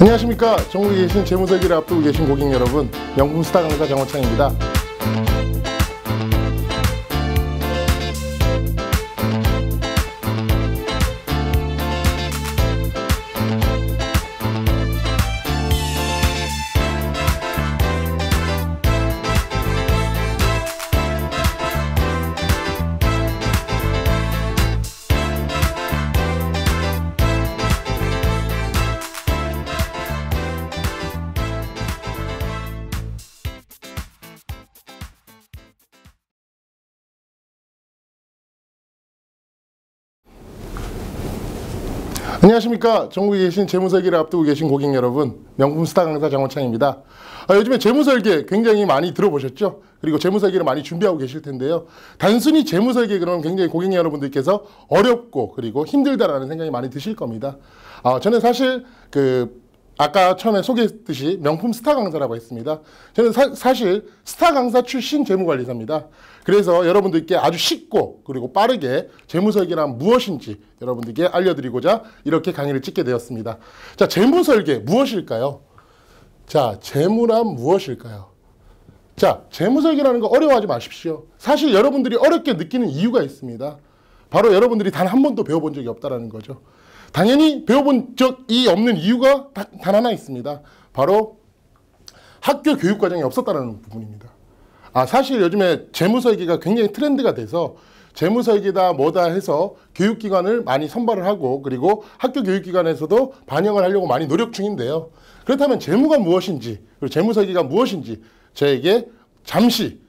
안녕하십니까. 전국에 계신 재무설계를 앞두고 계신 고객 여러분 명품 스타 강사 정원창입니다 안녕하십니까. 전국에 계신 재무설계를 앞두고 계신 고객 여러분. 명품 스타 강사 정원창입니다. 아, 요즘에 재무설계 굉장히 많이 들어보셨죠? 그리고 재무설계를 많이 준비하고 계실 텐데요. 단순히 재무설계 그러면 굉장히 고객 여러분들께서 어렵고 그리고 힘들다라는 생각이 많이 드실 겁니다. 아, 저는 사실 그 아까 처음에 소개했듯이 명품 스타 강사라고 했습니다. 저는 사, 실 스타 강사 출신 재무관리사입니다. 그래서 여러분들께 아주 쉽고 그리고 빠르게 재무설계란 무엇인지 여러분들께 알려드리고자 이렇게 강의를 찍게 되었습니다. 자, 재무설계 무엇일까요? 자, 재무란 무엇일까요? 자, 재무설계라는 거 어려워하지 마십시오. 사실 여러분들이 어렵게 느끼는 이유가 있습니다. 바로 여러분들이 단 한 번도 배워본 적이 없다는 거죠. 당연히 배워본 적이 없는 이유가 단 하나 있습니다. 바로 학교 교육 과정이 없었다는 부분입니다. 아 사실 요즘에 재무설계가 굉장히 트렌드가 돼서 재무설계다 뭐다 해서 교육기관을 많이 선발을 하고 그리고 학교 교육기관에서도 반영을 하려고 많이 노력 중인데요. 그렇다면 재무가 무엇인지 그리고 재무설계가 무엇인지 저에게 잠시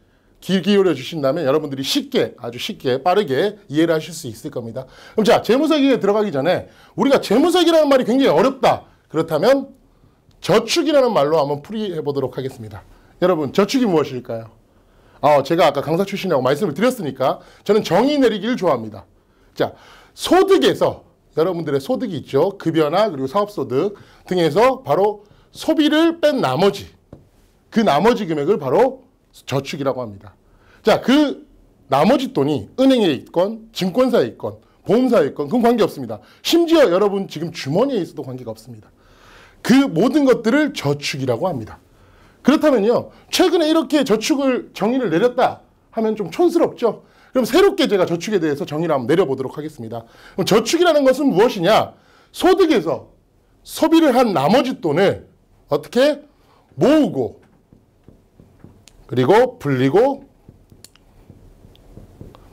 귀 기울여 주신다면 여러분들이 쉽게 아주 쉽게 빠르게 이해를 하실 수 있을 겁니다. 그럼 자 재무설계에 들어가기 전에 우리가 재무설계라는 말이 굉장히 어렵다. 그렇다면 저축이라는 말로 한번 풀이해 보도록 하겠습니다. 여러분 저축이 무엇일까요? 어, 제가 아까 강사 출신이라고 말씀을 드렸으니까 저는 정의 내리기를 좋아합니다. 자 소득에서 여러분들의 소득이 있죠. 급여나 그리고 사업소득 등에서 바로 소비를 뺀 나머지 그 나머지 금액을 바로 저축이라고 합니다. 자, 그 나머지 돈이 은행에 있건 증권사에 있건 보험사에 있건 그건 관계없습니다. 심지어 여러분 지금 주머니에 있어도 관계가 없습니다. 그 모든 것들을 저축이라고 합니다. 그렇다면요. 최근에 이렇게 저축을 정의를 내렸다 하면 좀 촌스럽죠. 그럼 새롭게 제가 저축에 대해서 정의를 한번 내려보도록 하겠습니다. 그럼 저축이라는 것은 무엇이냐? 소득에서 소비를 한 나머지 돈을 어떻게 모으고 그리고 불리고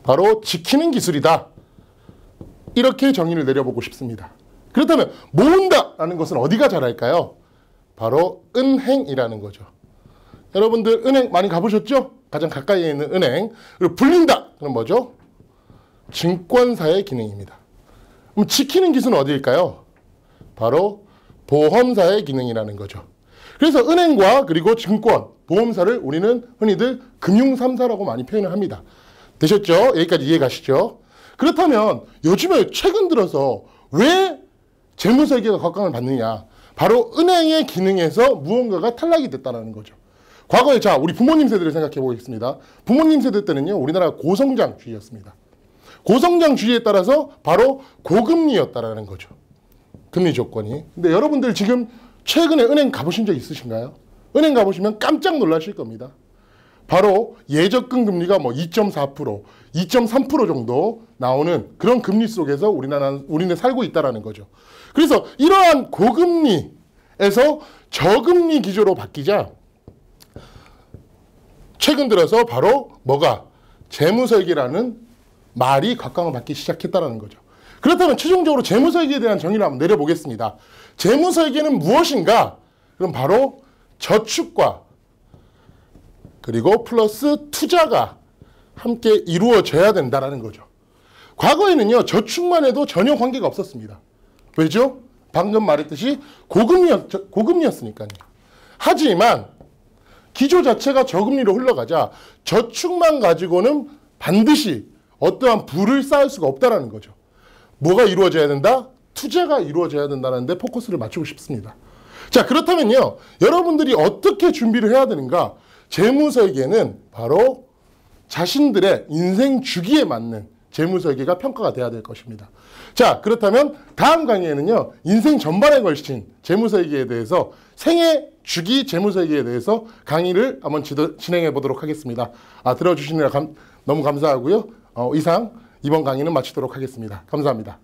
바로 지키는 기술이다. 이렇게 정의를 내려보고 싶습니다. 그렇다면 모은다라는 것은 어디가 잘할까요? 바로 은행이라는 거죠. 여러분들 은행 많이 가보셨죠? 가장 가까이에 있는 은행. 그리고 불린다. 그럼 뭐죠? 증권사의 기능입니다. 그럼 지키는 기술은 어디일까요? 바로 보험사의 기능이라는 거죠. 그래서 은행과 그리고 증권, 보험사를 우리는 흔히들 금융 3사라고 많이 표현을 합니다. 되셨죠? 여기까지 이해 가시죠? 그렇다면 요즘에 최근 들어서 왜 재무설계가 각광을 받느냐? 바로 은행의 기능에서 무언가가 탈락이 됐다는 거죠. 과거에 자 우리 부모님 세대를 생각해 보겠습니다. 부모님 세대 때는요 우리나라 고성장주의였습니다. 고성장주의에 따라서 바로 고금리였다라는 거죠. 금리 조건이. 근데 여러분들 지금 최근에 은행 가보신 적 있으신가요? 은행 가보시면 깜짝 놀라실 겁니다. 바로 예적금 금리가 뭐 2.4%, 2.3% 정도 나오는 그런 금리 속에서 우리나라 우리는 살고 있다라는 거죠. 그래서 이러한 고금리에서 저금리 기조로 바뀌자 최근 들어서 바로 뭐가 재무설계라는 말이 각광을 받기 시작했다라는 거죠. 그렇다면 최종적으로 재무설계에 대한 정의를 한번 내려보겠습니다. 재무설계는 무엇인가? 그럼 바로 저축과 그리고 플러스 투자가 함께 이루어져야 된다는 거죠. 과거에는요. 저축만 해도 전혀 관계가 없었습니다. 왜죠? 방금 말했듯이 고금리였, 고금리였으니까요. 하지만 기조 자체가 저금리로 흘러가자 저축만 가지고는 반드시 어떠한 부를 쌓을 수가 없다는 거죠. 뭐가 이루어져야 된다? 투자가 이루어져야 된다는데 포커스를 맞추고 싶습니다. 자 그렇다면요. 여러분들이 어떻게 준비를 해야 되는가? 재무 설계는 바로 자신들의 인생 주기에 맞는 재무 설계가 평가가 돼야 될 것입니다. 자, 그렇다면 다음 강의에는요, 인생 전반에 걸친 재무 설계에 대해서 생애 주기 재무 설계에 대해서 강의를 한번 지도, 진행해 보도록 하겠습니다. 아, 들어 주시느라 감, 너무 감사하고요. 어, 이상 이번 강의는 마치도록 하겠습니다. 감사합니다.